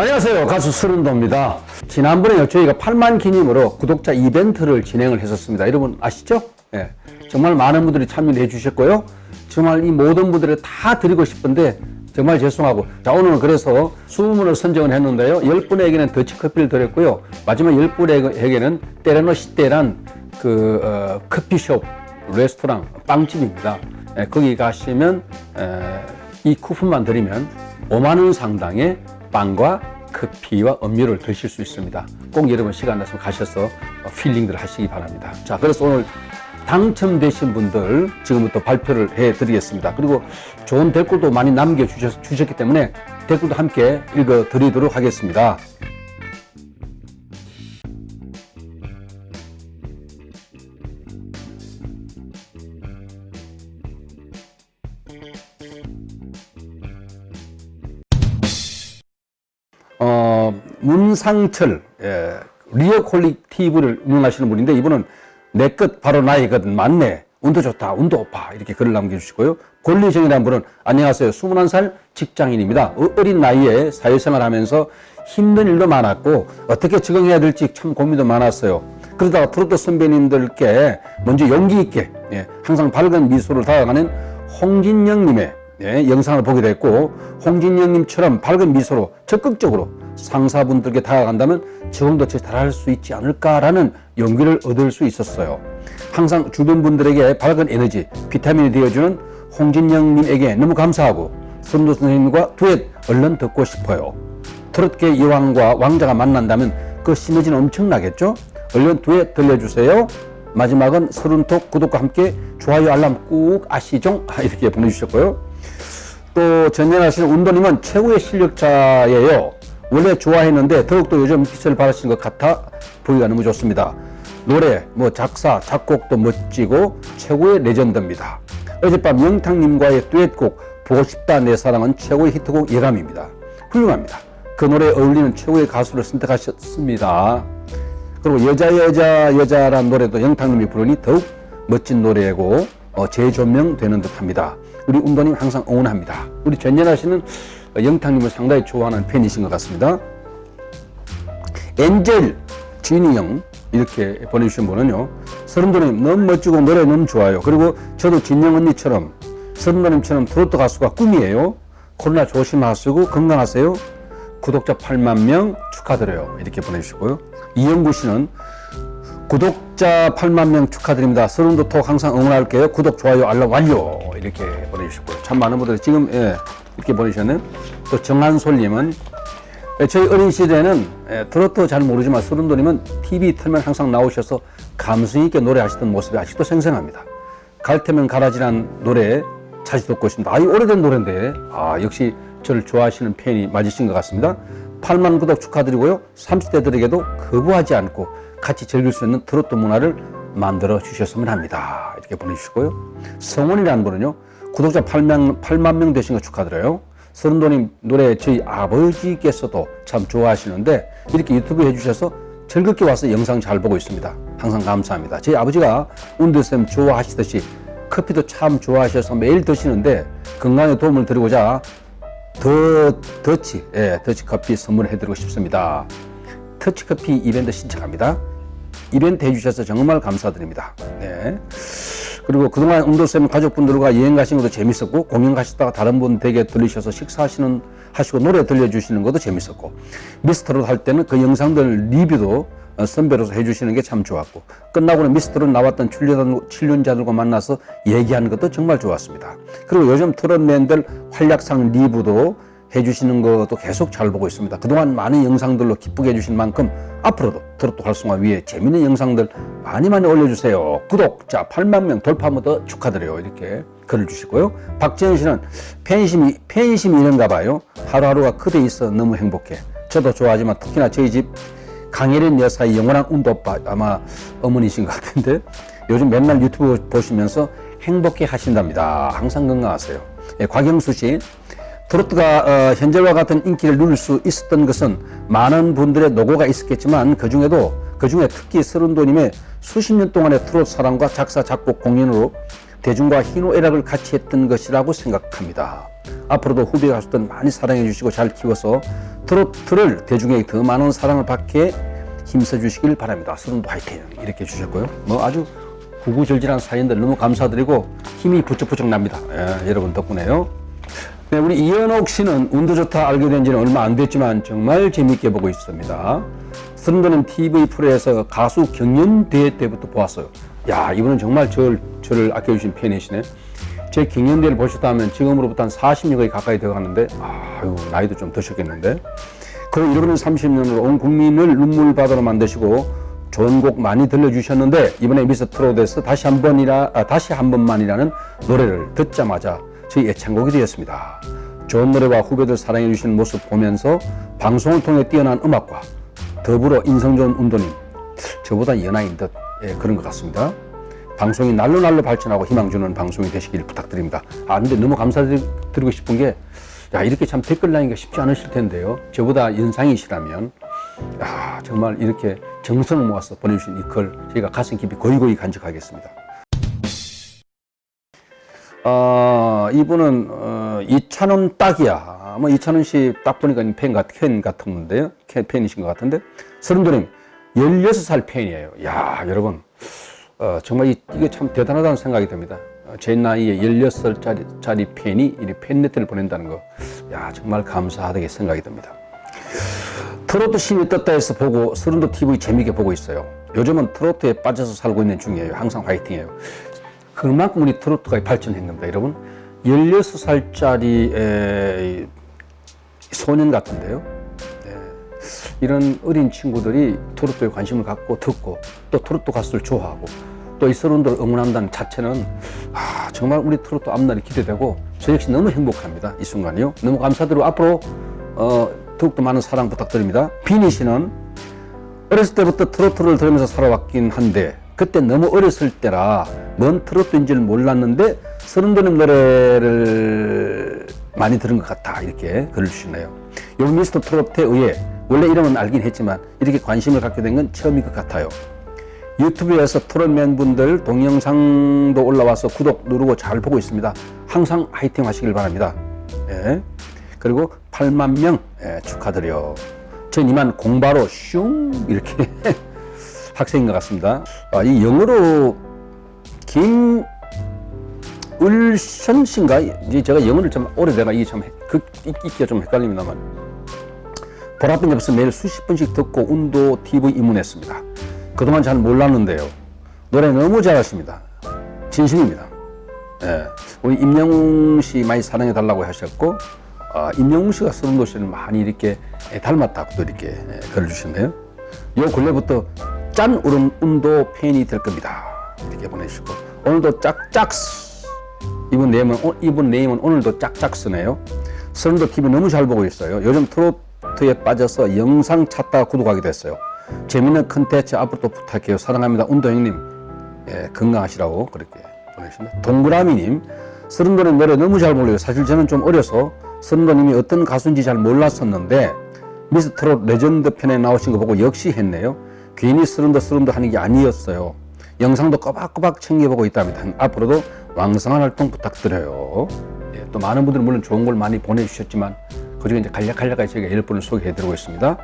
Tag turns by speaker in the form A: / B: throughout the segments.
A: 안녕하세요. 가수 서른도입니다. 지난번에 저희가 8만 기념으로 구독자 이벤트를 진행을 했었습니다. 여러분 아시죠? 예. 정말 많은 분들이 참여해 주셨고요. 정말 이 모든 분들에 다 드리고 싶은데 정말 죄송하고 자 오늘은 그래서 20분을 선정을 했는데요. 10분에게는 더치커피를 드렸고요. 마지막 10분에게는 때레노 시대란 그 어, 커피숍, 레스토랑, 빵집입니다. 예, 거기 가시면 에, 이 쿠폰만 드리면 5만 원 상당의 빵과 커피와 음료를 드실 수 있습니다. 꼭 여러분 시간 나서 가셔서 어, 필링들 하시기 바랍니다. 자, 그래서 오늘 당첨되신 분들 지금부터 발표를 해 드리겠습니다. 그리고 좋은 댓글도 많이 남겨주셨기 때문에 댓글도 함께 읽어 드리도록 하겠습니다. 문상철, 예, 리어 퀄리티브를 운영하시는 분인데 이분은 내것 바로 나이거든 맞네. 운도 좋다, 운도 오빠 이렇게 글을 남겨주시고요. 권리정이라는 분은 안녕하세요. 21살 직장인입니다. 어- 어린 나이에 사회생활 하면서 힘든 일도 많았고 어떻게 적응해야 될지 참 고민도 많았어요. 그러다가 트로트 선배님들께 먼저 용기 있게 예, 항상 밝은 미소를 다가가는 홍진영님의 예, 영상을 보게 됐고 홍진영님처럼 밝은 미소로 적극적으로 상사분들께 다가간다면 더 잘할 수 있지 않을까라는 용기를 얻을 수 있었어요. 항상 주변 분들에게 밝은 에너지, 비타민이 되어주는 홍진영님에게 너무 감사하고 선도 선생님과 두엣 얼른 듣고 싶어요. 트롯계 여왕과 왕자가 만난다면 그 시너지는 엄청나겠죠? 얼른 두엣 들려주세요. 마지막은 서른톡 구독과 함께 좋아요 알람 꾹 아시죠? 이렇게 보내주셨고요. 또 전연하시는 운동님은 최고의 실력자예요. 원래 좋아했는데 더욱더 요즘 빛을 발하시는 것 같아 보기가 너무 좋습니다. 노래, 뭐 작사, 작곡도 멋지고 최고의 레전드입니다. 어젯밤 영탁님과의 듀엣곡 보고 싶다 내 사랑은 최고의 히트곡 예감입니다. 훌륭합니다. 그 노래에 어울리는 최고의 가수를 선택하셨습니다. 그리고 여자 여자 여자란 노래도 영탁님이 부르니 더욱 멋진 노래고 어, 재조명되는 듯합니다. 우리 운동님 항상 응원합니다. 우리 전연아 씨는 영탁님을 상당히 좋아하는 팬이신 것 같습니다. 엔젤 진이 형 이렇게 보내주신 분은요. 서른도님 너무 멋지고 노래 너무 좋아요. 그리고 저도 진영 언니처럼 서른도님처럼 트로트 가수가 꿈이에요. 코로나 조심하시고 건강하세요. 구독자 8만 명 축하드려요. 이렇게 보내주시고요. 이영구 씨는 구독자 8만 명 축하드립니다. 서른도 톡 항상 응원할게요. 구독, 좋아요, 알람 완료. 이렇게 보내주셨고요. 참 많은 분들이 지금 예, 이렇게 보내주셨네요. 또 정한솔님은 예, 저희 어린 시대는 예, 트로트 잘 모르지만 서른도님은 TV 틀면 항상 나오셔서 감성 있게 노래하시던 모습이 아직도 생생합니다. 갈 테면 가라지란 노래 자주 듣고 있습니다. 아, 이 오래된 노래인데, 아, 역시 저를 좋아하시는 팬이 맞으신 것 같습니다. 8만 구독 축하드리고요. 30대들에게도 거부하지 않고 같이 즐길 수 있는 트로트 문화를 만들어 주셨으면 합니다. 이렇게 보내주시고요. 성원이라는 분은요, 구독자 8만, 8만 명 되신 거 축하드려요. 서른도님 노래 저희 아버지께서도 참 좋아하시는데 이렇게 유튜브 해주셔서 즐겁게 와서 영상 잘 보고 있습니다. 항상 감사합니다. 저희 아버지가 운드쌤 좋아하시듯이 커피도 참 좋아하셔서 매일 드시는데 건강에 도움을 드리고자 더 더치 예, 더치 커피 선물해 드리고 싶습니다. 터치 커피 이벤트 신청합니다. 이벤트 해주셔서 정말 감사드립니다. 네. 그리고 그동안 운도쌤 가족분들과 여행 가시는 것도 재밌었고 공연 가시다가 다른 분 댁에 들리셔서 식사하시는 하시고 노래 들려주시는 것도 재밌었고 미스터롯 할 때는 그 영상들 리뷰도 어, 선배로서 해주시는 게 참 좋았고 끝나고는 미스터롯 나왔던 출연, 출연자들과 만나서 얘기하는 것도 정말 좋았습니다. 그리고 요즘 트롯맨들 활약상 리뷰도 해주시는 것도 계속 잘 보고 있습니다. 그동안 많은 영상들로 기쁘게 해주신 만큼 앞으로도 트로트 활성화 위해 재밌는 영상들 많이 많이 올려주세요. 구독자 8만 명 돌파하면 더 축하드려요. 이렇게 글을 주시고요. 박지현 씨는 팬심이, 팬심이 이런가 봐요. 하루하루가 그대 있어 너무 행복해. 저도 좋아하지만 특히나 저희 집 강혜린 여사의 영원한 운도오빠 아마 어머니신 것 같은데 요즘 맨날 유튜브 보시면서 행복해 하신답니다. 항상 건강하세요. 예, 곽영수 씨 트로트가 어, 현재와 같은 인기를 누릴 수 있었던 것은 많은 분들의 노고가 있었겠지만 그 중에도 그 중에 특히 서른도님의 수십 년 동안의 트로트 사랑과 작사 작곡 공연으로 대중과 희노애락을 같이 했던 것이라고 생각합니다. 앞으로도 후배 가수들 많이 사랑해 주시고 잘 키워서 트로트를 대중에게 더 많은 사랑을 받게 힘써 주시길 바랍니다. 서른도 화이팅 이렇게 주셨고요. 뭐 아주 구구절절한 사연들 너무 감사드리고 힘이 부쩍부쩍 납니다. 예, 여러분 덕분에요. 네, 우리 이현옥 씨는 운도 좋다 알게 된 지는 얼마 안 됐지만 정말 재밌게 보고 있습니다. 서른도는 TV 프로에서 가수 경연대회 때부터 보았어요. 야, 이분은 정말 저를, 저를 아껴주신 팬이시네. 제 경연대회를 보셨다면 지금으로부터 한 40년이 가까이 되어 가는데, 아유, 나이도 좀 드셨겠는데. 그 잃어버린 30년으로 온 국민을 눈물바다로 만드시고 좋은 곡 많이 들려주셨는데 이번에 미스 트롯에서 다시 한 번이라 아, 다시 한 번만이라는 노래를 듣자마자 저희 애창곡이 되었습니다. 좋은 노래와 후배들 사랑해 주시는 모습 보면서 방송을 통해 뛰어난 음악과 더불어 인성 좋은 운동님 저보다 연하인 듯 예, 그런 것 같습니다. 방송이 날로 날로 발전하고 희망 주는 방송이 되시길 부탁드립니다. 아 근데 너무 감사드리고 싶은 게 야, 이렇게 참 댓글 나기가 쉽지 않으실 텐데요. 저보다 연상이시라면, 야, 정말 이렇게 정성을 모아서 보내주신 이 글, 저희가 가슴 깊이 고이고이 간직하겠습니다. 어, 이분은, 어, 이찬원 딱이야. 뭐, 이찬원 씨 딱 보니까 팬, 같, 팬 같은데요. 팬- 팬이신 것 같은데. 서른도님, 16살 팬이에요. 야, 여러분. 어, 정말 이, 이게 참 대단하다는 생각이 듭니다. 어, 제 나이에 16살짜리 짜리 팬이 이 팬레터를 보낸다는 거, 야 정말 감사하게 생각이 듭니다. 트로트 신이 떴다 해서 보고 서른도 TV 재미있게 보고 있어요. 요즘은 트로트에 빠져서 살고 있는 중이에요. 항상 화이팅해요. 그만큼 우리 트로트가 겁니다, 여러분. 16살짜리 소년 같은데요. 이런 어린 친구들이 트로트에 관심을 갖고 듣고 또 트로트 가수를 좋아하고 또 이 서른도를 응원한다는 자체는 아, 정말 우리 트로트 앞날이 기대되고 저 역시 너무 행복합니다. 이 순간이요. 너무 감사드리고 앞으로 어, 더욱더 많은 사랑 부탁드립니다. 비니 씨는 어렸을 때부터 트로트를 들으면서 살아왔긴 한데 그때 너무 어렸을 때라 뭔 트로트인지를 몰랐는데 서른도님 노래를 많이 들은 것 같다 이렇게 글을 주시네요. 요 미스터 트로트에 의해 원래 이름은 알긴 했지만 이렇게 관심을 갖게 된 건 처음인 것 같아요. 유튜브에서 트롯맨 분들 동영상도 올라와서 구독 누르고 잘 보고 있습니다. 항상 화이팅 하시길 바랍니다. 예. 그리고 8만 명 예, 축하드려. 전 이만 공바로 슝 이렇게 학생인 것 같습니다. 아, 이 영어로 김 을션 씨인가? 이제 제가 영어를 좀 오래되나 이게 참 그, 읽기가 좀 헷갈립니다만 보라빛 엽서 매일 수십 번씩 듣고 운도 TV 입문했습니다. 그동안 잘 몰랐는데요. 노래 너무 잘하십니다. 진심입니다. 예. 우리 임영웅 씨 많이 사랑해 달라고 하셨고, 아, 임영웅 씨가 서른도 씨를 많이 이렇게 예, 닮았다고 또 이렇게 예, 글을 주셨네요. 요 근래부터 짠 우른 운도 팬이 될 겁니다. 이렇게 보내주시고, 오늘도 짝짝스. 이분 네임은, 오- 이분 네임은 오늘도 짝짝스네요. 서른도 TV 너무 잘 보고 있어요. 요즘 트로트에 빠져서 영상 찾다가 구독하게 됐어요. 재밌는 컨텐츠 앞으로도 부탁해요. 사랑합니다. 운도 형님. 예, 건강하시라고 그렇게 보내주셨습니다. 동그라미님, 서른도의 노래 너무 잘 몰라요. 사실 저는 좀 어려서 서른도님이 어떤 가수인지 잘 몰랐었는데 미스 트롯 레전드 편에 나오신 거 보고 역시 했네요. 괜히 서른도 서른도 하는 게 아니었어요. 영상도 꼬박꼬박 챙겨보고 있답니다. 앞으로도 왕성한 활동 부탁드려요. 예, 또 많은 분들 물론 좋은 걸 많이 보내주셨지만 그중에 이제 간략간략하게 저희가 열 분을 소개해드리고 있습니다.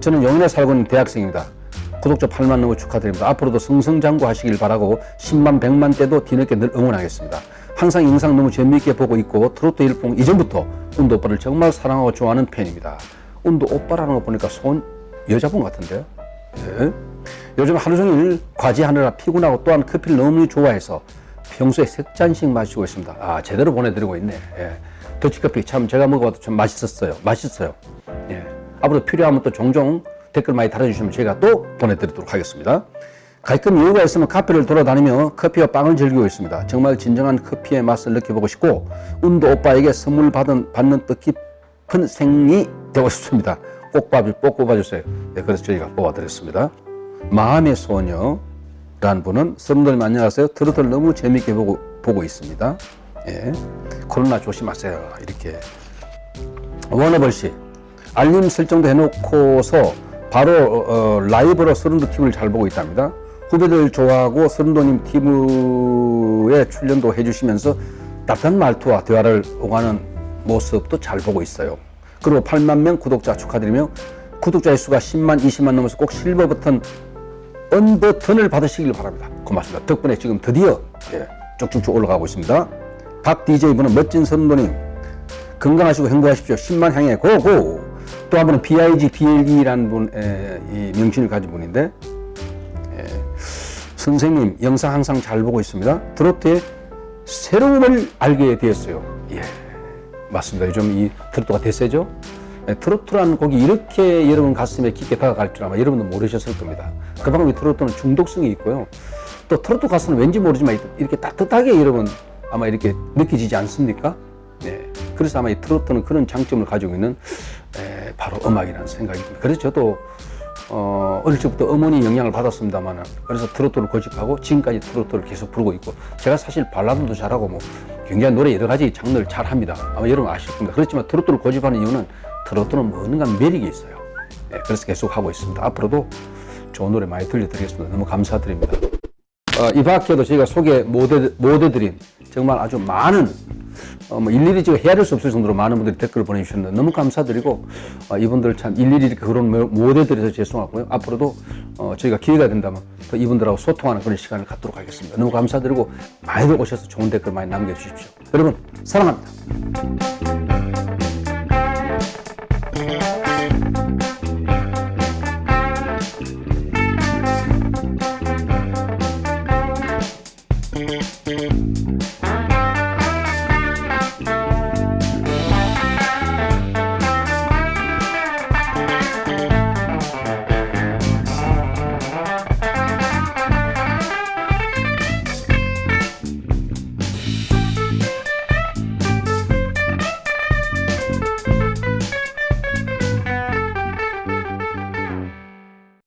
A: 저는 영인에 살고 있는 대학생입니다. 구독자 8만 넘어 축하드립니다. 앞으로도 승승장구 하시길 바라고 10만 100만 때도 뒤늦게 늘 응원하겠습니다. 항상 영상 너무 재미있게 보고 있고 트로트 일봉 이전부터 운도 오빠를 정말 사랑하고 좋아하는 팬입니다. 운도 오빠라는 거 보니까 손 여자분 같은데요. 예. 요즘 하루 종일 과제하느라 피곤하고 또한 커피를 너무 좋아해서 평소에 세 잔씩 마시고 있습니다. 아 제대로 보내드리고 있네. 예. 더치커피 참 제가 먹어봐도 참 맛있었어요. 맛있어요. 예. 앞으로 필요하면 또 종종 댓글 많이 달아주시면 제가 또 보내드리도록 하겠습니다. 가끔 여유가 있으면 카페를 돌아다니며 커피와 빵을 즐기고 있습니다. 정말 진정한 커피의 맛을 느껴보고 싶고 운도 오빠에게 선물 받은 받는 뜻깊은 생이 되고 싶습니다. 꼭 뽑아, 꼭 뽑아주세요. 네, 그래서 저희가 뽑아드렸습니다. 마음의 소녀라는 분은 선생님 안녕하세요. 트로트를 너무 재밌게 보고, 보고 있습니다. 예. 코로나 조심하세요. 이렇게. 워너벌 씨. 알림 설정도 해놓고서 바로 어, 라이브로 서른도 TV를 잘 보고 있답니다. 후배들 좋아하고 서른도님 TV에 출연도 해주시면서 따뜻한 말투와 대화를 오가는 모습도 잘 보고 있어요. 그리고 8만 명 구독자 축하드리며 구독자의 수가 10만, 20만 넘어서 꼭 실버 버튼, 언 버튼을 받으시길 바랍니다. 고맙습니다. 덕분에 지금 드디어 예, 쭉쭉쭉 올라가고 있습니다. 박 DJ분은 멋진 선도님 건강하시고 행복하십시오. 10만 향해 고고. 또 한 분은 BIG BLE라는 분의 이 명칭을 가진 분인데 선생님 영상 항상 잘 보고 있습니다. 트로트의 새로움을 알게 되었어요. 예, 맞습니다. 요즘 이 트로트가 대세죠. 예, 트로트라는 곡이 이렇게 여러분 가슴에 깊게 다가갈 줄 아마 여러분도 모르셨을 겁니다. 그만큼 이 트로트는 중독성이 있고요. 또 트로트 가수는 왠지 모르지만 이렇게 따뜻하게 여러분 아마 이렇게 느껴지지 않습니까? 네. 그래서 아마 이 트로트는 그런 장점을 가지고 있는 에, 바로 음악이라는 생각이 듭니다. 그래서 저도 어, 어릴 적부터 어머니 영향을 받았습니다만은 그래서 트로트를 고집하고 지금까지 트로트를 계속 부르고 있고 제가 사실 발라드도 잘하고 뭐 굉장히 노래 여러 가지 장르를 잘 합니다. 아마 여러분 아실 겁니다. 그렇지만 트로트를 고집하는 이유는 트로트는 뭔가 매력이 있어요. 네, 그래서 계속 하고 있습니다. 앞으로도 좋은 노래 많이 들려드리겠습니다. 너무 감사드립니다. 어, 이 밖에도 저희가 소개 못, 해, 못 해드린 정말 아주 많은 어, 뭐 일일이 지금 헤아릴 수 없을 정도로 많은 분들이 댓글을 보내주셨는데 너무 감사드리고 어, 이분들 참 일일이 그런 못 해드려서 죄송하고요. 앞으로도 어, 저희가 기회가 된다면 또 이분들하고 소통하는 그런 시간을 갖도록 하겠습니다. 너무 감사드리고 많이들 오셔서 좋은 댓글 많이 남겨주십시오. 여러분 사랑합니다.